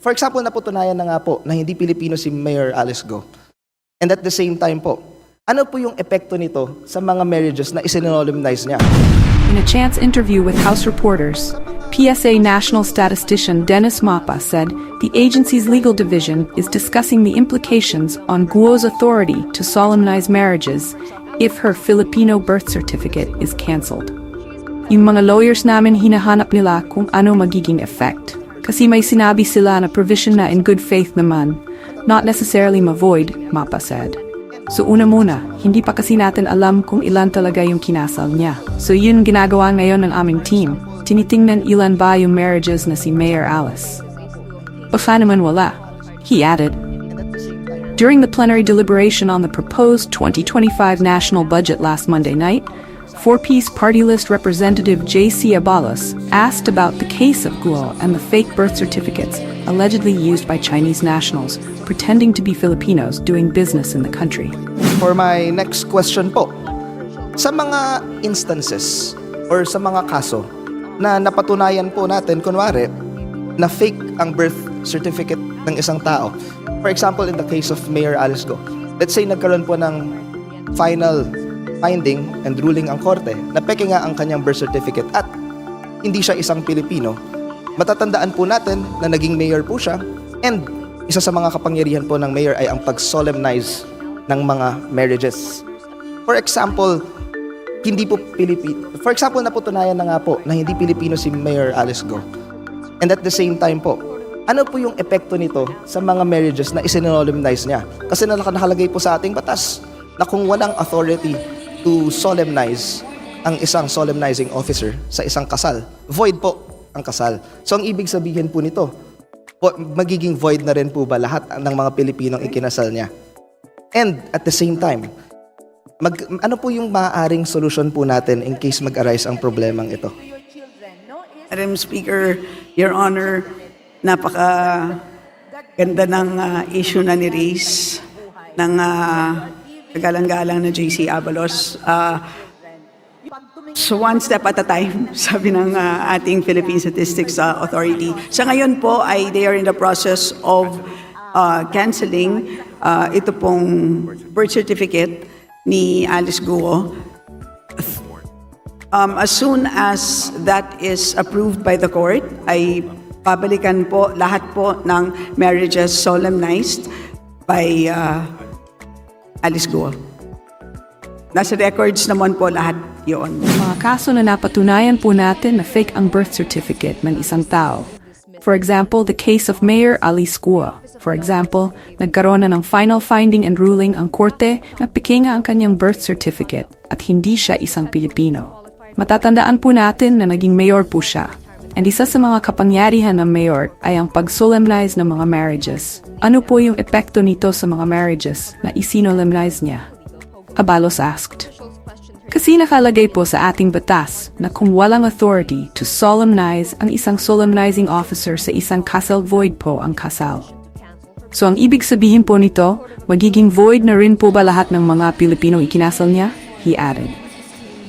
for example, napatunayan na nga po na hindi Pilipino si Mayor Alice Go. And at the same time po, ano po yung epekto nito sa mga marriages na isinonolumnize niya? In a chance interview with House reporters, PSA National Statistician Dennis Mapa said the agency's legal division is discussing the implications on Guo's authority to solemnize marriages if her Filipino birth certificate is canceled. Yung mga lawyers namin hinahanap nila kung ano magiging effect. Kasi may sinabi sila na provision na in good faith naman, not necessarily ma-void, Mapa said. So una muna, hindi pa kasi natin alam kung ilan talaga yung kinasal niya. So yun ginagawa ngayon ng aming team. Tinitingnan ilan ba yung marriages na si Mayor Alice. Sa naman wala, he added. During the plenary deliberation on the proposed 2025 national budget last Monday night, four-piece party list representative J.C. Abalos asked about the case of Guo and the fake birth certificates allegedly used by Chinese nationals pretending to be Filipinos doing business in the country. For my next question po, sa mga instances or sa mga kaso na napatunayan po natin, kunwari, na fake ang birth certificate ng isang tao. For example, in the case of Mayor Alice Go, let's say nagkaroon po ng final finding and ruling ang korte na peke nga ang kanyang birth certificate at hindi siya isang Pilipino, matatandaan po natin na naging mayor po siya and isa sa mga kapangyarihan po ng mayor ay ang pag-solemnize ng mga marriages. For example, hindi po Pilipino. For example, napatunayan na nga po na hindi Pilipino si Mayor Alice Go. And at the same time po, ano po yung epekto nito sa mga marriages na isinonolumnize niya? Kasi nakalagay po sa ating batas na kung walang authority to solemnize ang isang solemnizing officer sa isang kasal, void po ang kasal. So ang ibig sabihin po nito, po- magiging void na rin po ba lahat ng mga Pilipinong ikinasal niya? And at the same time, mag, ano po yung maaaring solusyon po natin in case mag-arise ang problemang ito? Madam Speaker, Your Honor, napaka ganda ng ah, issue na ni-raise ng uh, kagalang-galang na JC Abalos. Ah, so one step at a time, sabi ng ah, ating Philippine Statistics ah, Authority. Sa ngayon po ay they are in the process of ah, canceling ah, ito pong birth certificate ni Alice Guo Um, as soon as that is approved by the court, ay babalikan po lahat po ng marriages solemnized by uh, Alice Guo. Nasa records naman po lahat yon. Mga kaso na napatunayan po natin na fake ang birth certificate ng isang tao. For example, the case of Mayor Alice Guo. For example, nagkaroon na ng final finding and ruling ang korte na pikinga ang kanyang birth certificate at hindi siya isang Pilipino. Matatandaan po natin na naging mayor po siya. And isa sa mga kapangyarihan ng mayor ay ang pag-solemnize ng mga marriages. Ano po yung epekto nito sa mga marriages na isinolemnize niya? Abalos asked. Kasi nakalagay po sa ating batas na kung walang authority to solemnize ang isang solemnizing officer sa isang kasal void po ang kasal. So ang ibig sabihin po nito, magiging void na rin po ba lahat ng mga Pilipino ikinasal niya? He added.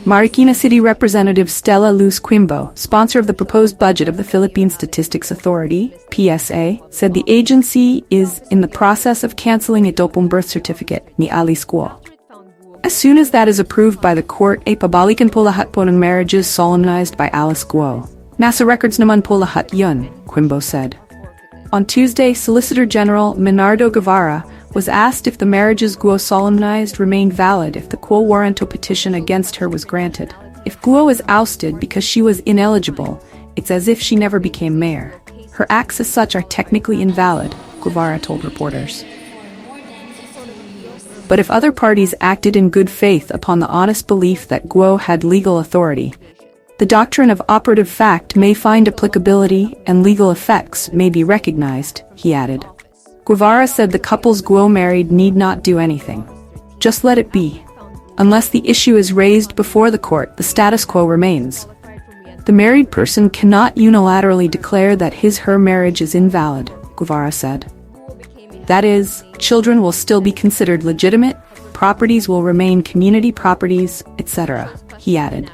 Marikina City Representative Stella Luz Quimbo, sponsor of the proposed budget of the Philippine Statistics Authority, PSA, said the agency is in the process of canceling a pong birth certificate ni Ali Guo. As soon as that is approved by the court, ay pabalikan po lahat po ng marriages solemnized by Alice Guo. Nasa records naman po yun, Quimbo said. On Tuesday, Solicitor General Minardo Guevara was asked if the marriages Guo solemnized remained valid if the quo warranto petition against her was granted. If Guo is ousted because she was ineligible, it's as if she never became mayor. Her acts as such are technically invalid, Guevara told reporters. But if other parties acted in good faith upon the honest belief that Guo had legal authority, the doctrine of operative fact may find applicability and legal effects may be recognized, he added. Guevara said the couples Guo married need not do anything. Just let it be. Unless the issue is raised before the court, the status quo remains. The married person cannot unilaterally declare that his her marriage is invalid, Guevara said. That is, children will still be considered legitimate, properties will remain community properties, etc., he added.